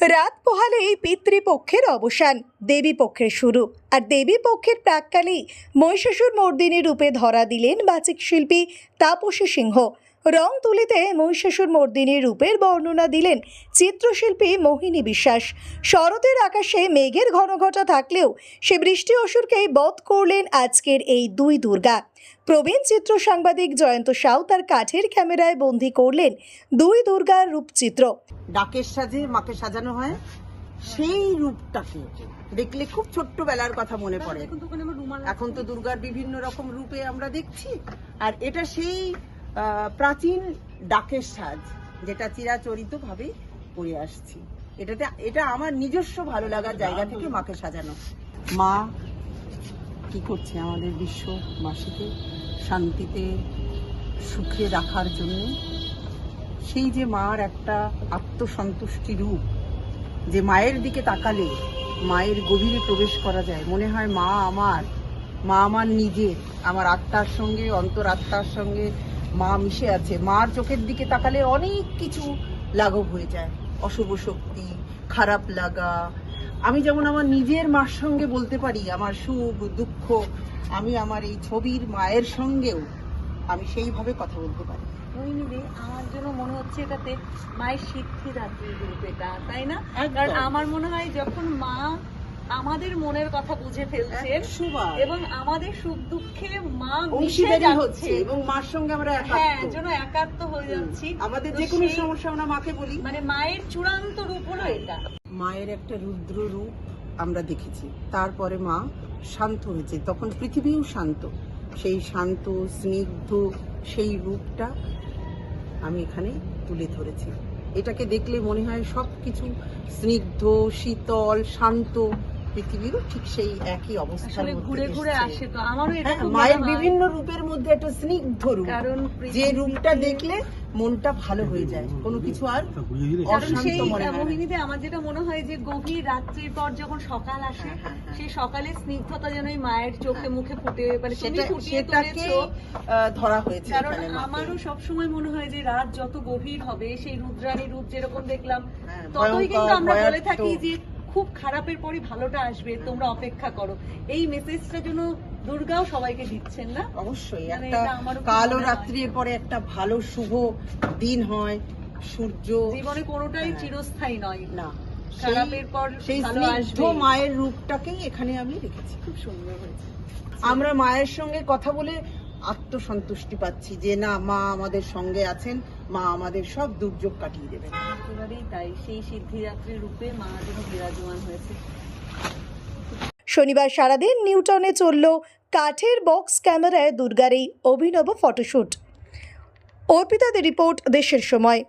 রাত পোহালেই পিতৃপক্ষের অবসান, দেবী পক্ষের শুরু। আর দেবী পক্ষের প্রাককালেই মহিষাসুর মর্দিনী রূপে ধরা দিলেন বাচিক শিল্পী তাপসী সিংহ। রং তুলিতে মহিষাসুর মর্দিনীর রূপের বর্ণনা দিলেন চিত্রশিল্পী মোহিনী বিশ্বাস। শরতের আকাশে মেঘের ঘনঘটা থাকলেও সে বৃষ্টি অসুরকেই বধ করলেন আজকের এই দুই দুর্গা। প্রবীণ চিত্র সাংবাদিক জয়ন্ত সাউ তার কাঠের ক্যামেরায় বন্দি করলেন দুই দুর্গার রূপচিত্র। ডাকের সাজে মাকে সাজানো হয় সেই রূপটাকে দেখলে খুব ছোট্টবেলার কথা মনে পড়ে। এখন তো দুর্গার বিভিন্ন রকম রূপে আমরা দেখছি আর এটা সেই প্রাচীন ডাকের সাজ যেটা চিরাচরিত ভাবে করে আসছি। এটাতে এটা আমার নিজস্ব ভালো লাগার জায়গা থেকে মাকে সাজানো। মা কি করছে আমাদের বিশ্ববাসীকে শান্তিতে সুখে রাখার জন্য সেই যে মার একটা আত্মসন্তুষ্টি রূপ যে মায়ের দিকে তাকালে মায়ের গভীরে প্রবেশ করা যায়। মনে হয় মা আমার মা আমার নিজের আমার আত্মার সঙ্গে অন্তরাত্মার সঙ্গে মা মিশে আছে। মার চোখের দিকে তাকালে অনেক কিছু লাঘব হয়ে যায়। অশুভ শক্তি খারাপ লাগা। আমি যেমন আমার নিজের মার সঙ্গে বলতে পারি আমার সুখ দুঃখ আমি আমার এই ছবির মায়ের সঙ্গেও আমি সেইভাবে কথা বলতে পারি। আমার জন্য মনে হচ্ছে এটাতে মায়ের সিদ্ধিদাত্রী রূপ এটা তাই না? কারণ আমার মনে হয় যখন মা আমাদের মনের কথা বুঝে ফেলছেন। এবং আমাদের সুখ দুঃখে মা অংশীদারি হচ্ছে এবং মার সঙ্গে আমরা হ্যাঁ যেন একাত্ম হয়ে যাচ্ছি। আমাদের যে কোনো সমস্যা আমরা মাকে বলি। মানে মায়ের চূড়ান্ত রূপ হলো এটা। মায়ের একটা রুদ্র রূপ আমরা দেখেছি। তারপরে মা শান্ত হয়েছে। তখন পৃথিবীও শান্ত। সেই শান্ত স্নিগ্ধ সেই রূপটা আমি এখানে তুলে ধরেছি। এটাকে দেখলে মনে হয় সব কিছু স্নিগ্ধ শীতল শান্ত। পৃথিবীরও ঠিক সেই একই অবস্থা ঘুরে ঘুরে আসে তো আমারও এটা হ্যাঁ, মায়ের বিভিন্ন রূপের মধ্যে একটা স্নিগ্ধ রূপ। কারণ যে রূপটা দেখলে মনটা ভালো হয়ে যায়। কোনো কিছু আর সেই মনে হয়। মোহিনীতে আমার যেটা মনে হয় যে গভীর রাত্রির পর যখন সকাল আসে হ্যাঁ, হ্যাঁ। সেই সকালের স্নিগ্ধতা যেন এই মায়ের চোখে মুখে ফুটে মানে তুমি ফুটিয়ে তুলেছো। ধরা হয়েছে কারণ আমারও সবসময় মনে হয় যে রাত যত গভীর হবে সেই রুদ্রাণী রূপ যেরকম দেখলাম ততই কিন্তু আমরা বলে থাকি যে খুব খারাপের পরই ভালোটা আসবে তোমরা অপেক্ষা করো। এই মেসেজটা যেন দুর্গাও সবাইকে দিচ্ছেন না? অবশ্যই মানে একটা কালো রাত্রির পরে একটা ভালো শুভ দিন হয় সূর্য জীবনে কোনোটাই হ্যাঁ। চিরস্থায়ী নয়। না খারাপের পর সেই স্নিগ্ধ মায়ের রূপটাকেই এখানে আমি রেখেছি। খুব সুন্দর হয়েছে। আমরা মায়ের সঙ্গে কথা বলে আত্মসন্তুষ্টি পাচ্ছি যে না মা আমাদের সঙ্গে আছেন মা আমাদের সব দুর্যোগ কাটিয়ে দেবেন। একেবারেই তাই সেই সিদ্ধিদাত্রী রূপে মা যেন বিরাজমান হয়েছে। শনিবার সারাদিন নিউটনে চলল কাঠের বক্স ক্যামেরায় দুর্গার এই অভিনব ফটোশ্যুট অর্পিতাদের রিপোর্ট দেশের সময়।